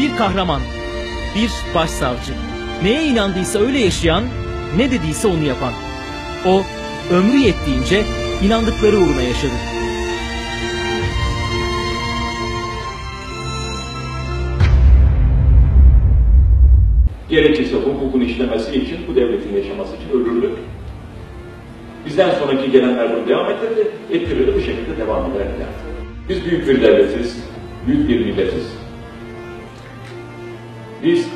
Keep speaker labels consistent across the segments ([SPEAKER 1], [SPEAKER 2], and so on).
[SPEAKER 1] Bir kahraman, bir başsavcı. Neye inandıysa öyle yaşayan, ne dediyse onu yapan. O ömrü yettiğince inandıkları uğruna yaşadı.
[SPEAKER 2] Gerekirse hukukun işlemesi için, bu devletin yaşaması için ölürdü. Bizden sonraki gelenler bunu devam ettirdi, ettirirdi, bu şekilde devam ederdi. Biz büyük bir devletiz, büyük bir milletiz. Biz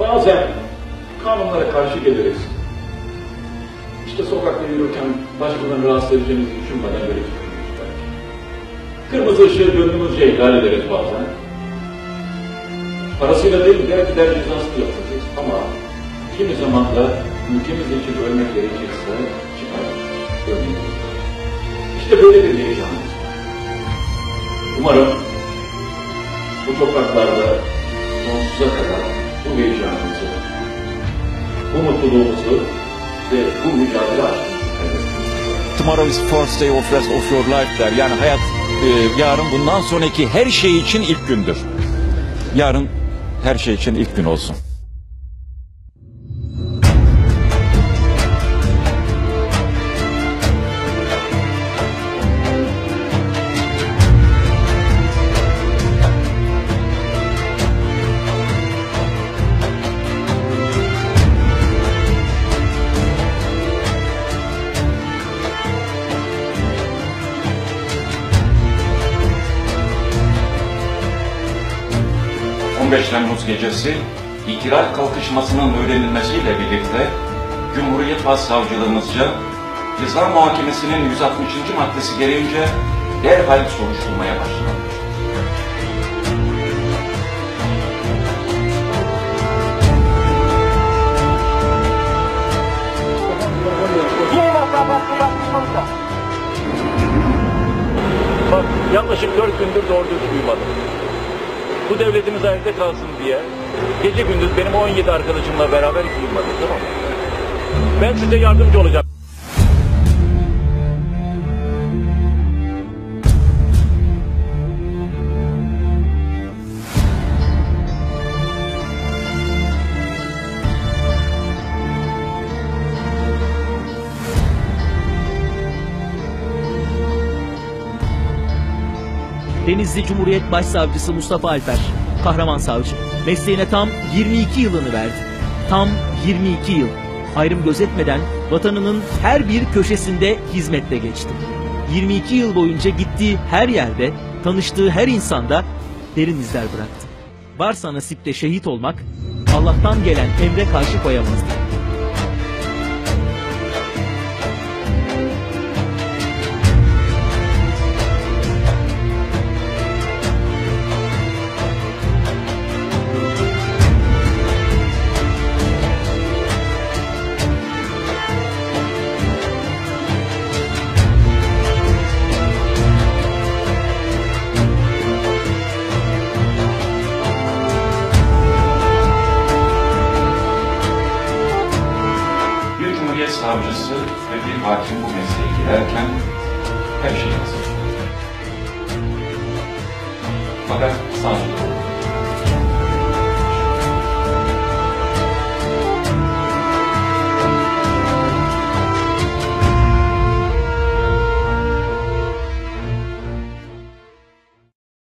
[SPEAKER 2] bazen kanunlara karşı geliriz. İşte sokakta yürürken başkalarını rahatsız edeceğimizi düşünmeden böyle belki. Kırmızı ışığı gönlümüzce ihlal ederiz bazen. Parasıyla değil, der cezasını yatırırız ama kimi zaman da ülkemiz için ölmek gerekirse çıkar, ölmeyiz. İşte böyle bir heyecanımız var. Umarım bu topraklarda sonsuza kadar bu heyecanımızı, bu mutluluğumuzu ve bu mücadele aşkımızı kaybetmeyiz.
[SPEAKER 3] Tomorrow is first day of rest of your life der. Yani hayat e, yarın bundan sonraki her şey için ilk gündür. Yarın her şey için ilk gün olsun. ...15 Temmuz gecesi İhtilal kalkışmasının öğrenilmesiyle birlikte Cumhuriyet Başsavcılığımızca Ceza Muhakemesi'nin 160. maddesi gereğince derhal soruşturmaya başlandı.
[SPEAKER 4] Bak yaklaşık dört gündür doğru düzgün uyumadım. Bu devletimiz ayakta kalsın diye gece gündüz benim 17 arkadaşımla beraber hiç uyumadım tamam mı? Ben size yardımcı olacağım.
[SPEAKER 1] Denizli Cumhuriyet Başsavcısı Mustafa Alper, kahraman savcı. Mesleğine tam 22 yılını verdi. Tam 22 yıl. Ayrım gözetmeden vatanının her bir köşesinde hizmette geçti. 22 yıl boyunca gittiği her yerde, tanıştığı her insanda derin izler bıraktı. Varsa nasipte şehit olmak, Allah'tan gelen emre karşı koyamazdı.
[SPEAKER 3] Hakim bu mesleğe girerken her şey hazır. Fakat savcılık